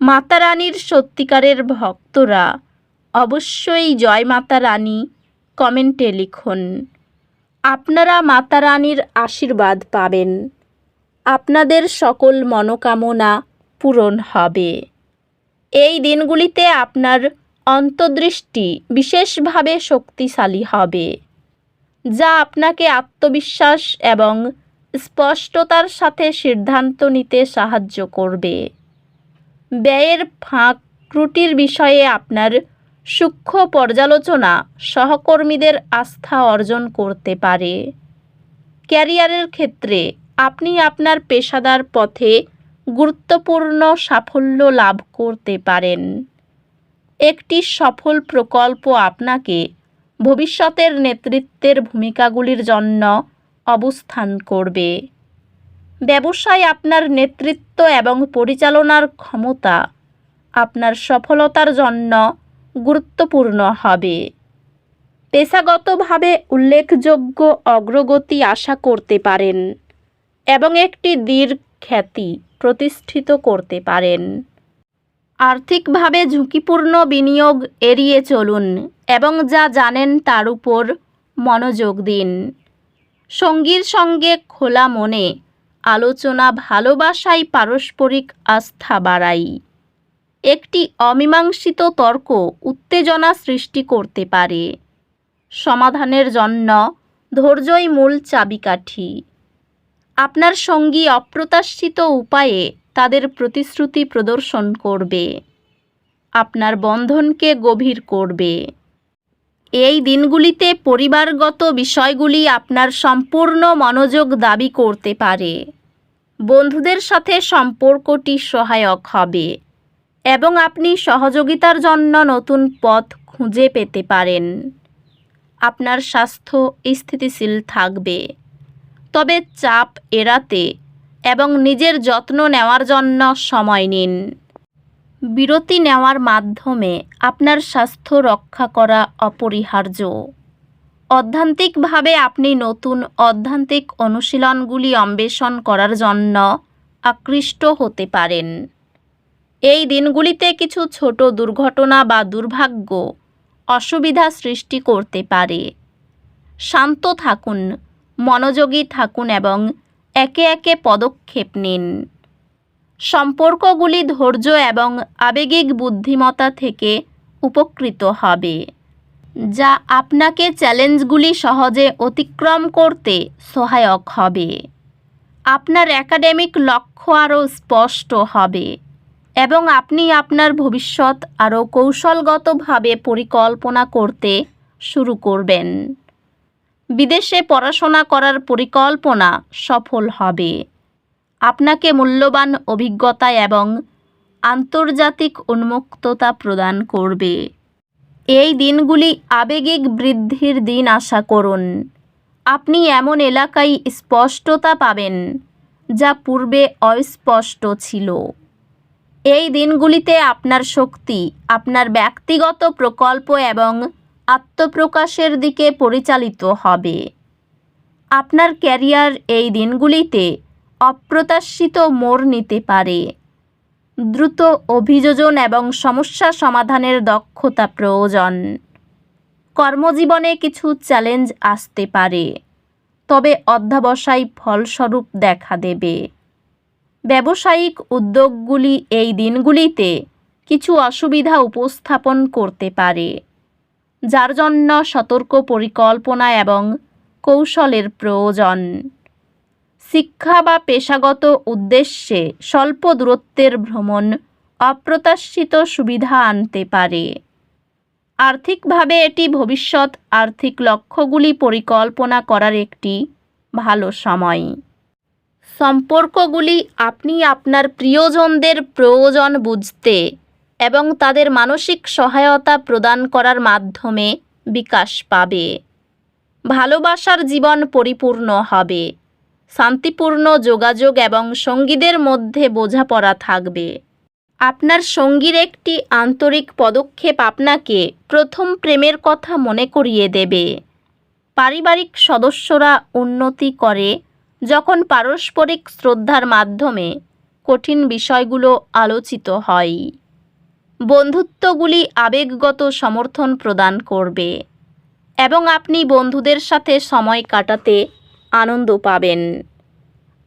মাতা রানীর সত্যিকারের ভক্তরা অবশ্যই জয় মাতা রানী কমেন্টে লিখুন। আপনারা মাতা রানীর আশীর্বাদ পাবেন। আপনাদের সকল মনোকামনা পূরণ হবে। এই দিনগুলিতে আপনার অন্তর্দৃষ্টি বিশেষভাবে শক্তিশালী হবে, যা আপনাকে আত্মবিশ্বাস এবং স্পষ্টতার সাথে সিদ্ধান্ত নিতে সাহায্য করবে। ব্যয়ের ফাঁক ত্রুটির বিষয়ে আপনার সূক্ষ্ম পর্যালোচনা সহকর্মীদের আস্থা অর্জন করতে পারে। ক্যারিয়ারের ক্ষেত্রে আপনি আপনার পেশাদার পথে গুরুত্বপূর্ণ সাফল্য লাভ করতে পারেন। একটি সফল প্রকল্প আপনাকে ভবিষ্যতের নেতৃত্বের ভূমিকাগুলির জন্য অবস্থান করবে। ব্যবসায় আপনার নেতৃত্ব এবং পরিচালনার ক্ষমতা আপনার সফলতার জন্য গুরুত্বপূর্ণ হবে। পেশাগতভাবে উল্লেখযোগ্য অগ্রগতি আশা করতে পারেন এবং একটি দীর্ঘ খ্যাতি প্রতিষ্ঠিত করতে পারেন। আর্থিকভাবে ঝুঁকিপূর্ণ বিনিয়োগ এড়িয়ে চলুন এবং যা জানেন তার উপর মনোযোগ দিন। সঙ্গীর সঙ্গে খোলা মনে আলোচনা ভালোবাসাই পারস্পরিক আস্থা বাড়াই। একটি অমীমাংসিত তর্ক উত্তেজনা সৃষ্টি করতে পারে। সমাধানের জন্য ধৈর্যই মূল চাবিকাঠি। আপনার সঙ্গী অপ্রত্যাশিত উপায়ে তাদের প্রতিশ্রুতি প্রদর্শন করবে। আপনার বন্ধনকে গভীর করবে। এই দিনগুলিতে পরিবারগত বিষয়গুলি আপনার সম্পূর্ণ মনোযোগ দাবি করতে পারে। বন্ধুদের সাথে সম্পর্কটি সহায়ক হবে এবং আপনি সহযোগিতার জন্য নতুন পথ খুঁজে পেতে পারেন। আপনার স্বাস্থ্য স্থিতিশীল থাকবে। তবে চাপ এড়াতে এবং নিজের যত্ন নেওয়ার জন্য সময় নিন। বিরতি নেওয়ার মাধ্যমে আপনার স্বাস্থ্য রক্ষা করা অপরিহার্য। অধ্যান্তিকভাবে আপনি নতুন অধ্যান্তিক অনুশীলনগুলি অন্বেষণ করার জন্য আকৃষ্ট হতে পারেন। এই দিনগুলিতে কিছু ছোট দুর্ঘটনা বা দুর্ভাগ্য অসুবিধা সৃষ্টি করতে পারে। শান্ত থাকুন, মনোযোগী থাকুন এবং একে একে পদক্ষেপ নিন। সম্পর্কগুলি ধৈর্য এবং আবেগিক বুদ্ধিমত্তা থেকে উপকৃত হবে, যা আপনাকে চ্যালেঞ্জগুলি সহজে অতিক্রম করতে সহায়ক হবে। আপনার একাডেমিক লক্ষ্য আরও স্পষ্ট হবে এবং আপনি আপনার ভবিষ্যৎ আরও কৌশলগতভাবে পরিকল্পনা করতে শুরু করবেন। বিদেশে পড়াশোনা করার পরিকল্পনা সফল হবে। আপনাকে মূল্যবান অভিজ্ঞতা এবং আন্তর্জাতিক উন্মুক্ততা প্রদান করবে। এই দিনগুলি আবেগিক বৃদ্ধির দিন আশা করুন। আপনি এমন এলাকায় স্পষ্টতা পাবেন, যা পূর্বে অস্পষ্ট ছিল। এই দিনগুলিতে আপনার শক্তি, আপনার ব্যক্তিগত প্রকল্প এবং আত্মপ্রকাশের দিকে পরিচালিত হবে। আপনার ক্যারিয়ার এই দিনগুলিতে অপ্রত্যাশিত মোড় নিতে পারে। দ্রুত অভিযোজন এবং সমস্যা সমাধানের দক্ষতা প্রয়োজন। কর্মজীবনে কিছু চ্যালেঞ্জ আসতে পারে, তবে অধ্যাবসায় ফলস্বরূপ দেখা দেবে। ব্যবসায়িক উদ্যোগগুলি এই দিনগুলিতে কিছু অসুবিধা উপস্থাপন করতে পারে, যার জন্য সতর্ক পরিকল্পনা এবং কৌশলের প্রয়োজন। শিক্ষা বা পেশাগত উদ্দেশ্যে স্বল্প দূরত্বের ভ্রমণ অপ্রত্যাশিত সুবিধা আনতে পারে। আর্থিকভাবে এটি ভবিষ্যৎ আর্থিক লক্ষ্যগুলি পরিকল্পনা করার একটি ভালো সময়। সম্পর্কগুলি আপনি আপনার প্রিয়জনদের প্রয়োজন বুঝতে এবং তাদের মানসিক সহায়তা প্রদান করার মাধ্যমে বিকাশ পাবে। ভালোবাসার জীবন পরিপূর্ণ হবে। শান্তিপূর্ণ যোগাযোগ এবং সঙ্গীদের মধ্যে বোঝাপড়া থাকবে। আপনার সঙ্গীর একটি আন্তরিক পদক্ষেপ আপনাকে প্রথম প্রেমের কথা মনে করিয়ে দেবে। পারিবারিক সদস্যরা উন্নতি করে যখন পারস্পরিক শ্রদ্ধার মাধ্যমে কঠিন বিষয়গুলো আলোচিত হয়। বন্ধুত্বগুলি আবেগগত সমর্থন প্রদান করবে এবং আপনি বন্ধুদের সাথে সময় কাটাতে আনন্দ পাবেন।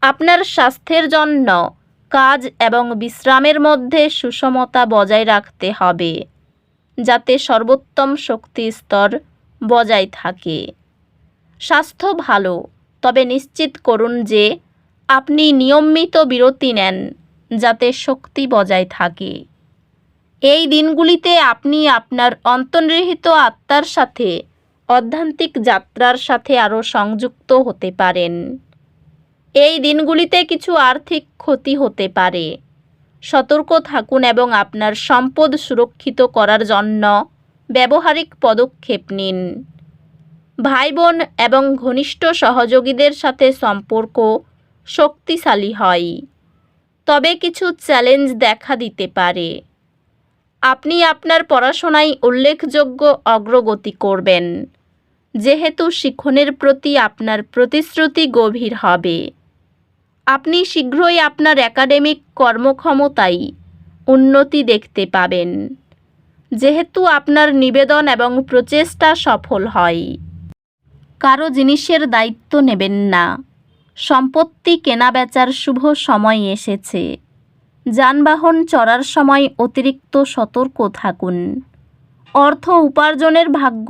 আপনার স্বাস্থ্যের জন্য কাজ এবং বিশ্রামের মধ্যে সুষমতা বজায় রাখতে হবে, যাতে সর্বোত্তম শক্তি স্তর বজায় থাকে। স্বাস্থ্য ভালো, তবে নিশ্চিত করুন যে আপনি নিয়মিত বিরতি নেন, যাতে শক্তি বজায় থাকে। এই দিনগুলিতে আপনি আপনার অন্তর্নিহিত আত্মার সাথে অধ্যান্তিক যাত্রার সাথে আরও সংযুক্ত হতে পারেন। এই দিনগুলিতে কিছু আর্থিক ক্ষতি হতে পারে। সতর্ক থাকুন এবং আপনার সম্পদ সুরক্ষিত করার জন্য ব্যবহারিক পদক্ষেপ নিন। ভাই বোন এবং ঘনিষ্ঠ সহযোগীদের সাথে সম্পর্ক শক্তিশালী হয়। তবে কিছু চ্যালেঞ্জ দেখা দিতে পারে। আপনি আপনার পড়াশোনায় উল্লেখযোগ্য অগ্রগতি করবেন। যেহেতু শিক্ষণের প্রতি আপনার প্রতিশ্রুতি গভীর হবে। আপনি শীঘ্রই আপনার একাডেমিক কর্মক্ষমতায় উন্নতি দেখতে পাবেন। যেহেতু আপনার নিবেদন এবং প্রচেষ্টা সফল হয়। কারও জিনিসের দায়িত্ব নেবেন না। সম্পত্তি কেনাবেচার শুভ সময় এসেছে। যানবাহন চড়ার সময় অতিরিক্ত সতর্ক থাকুন। অর্থ উপার্জনের ভাগ্য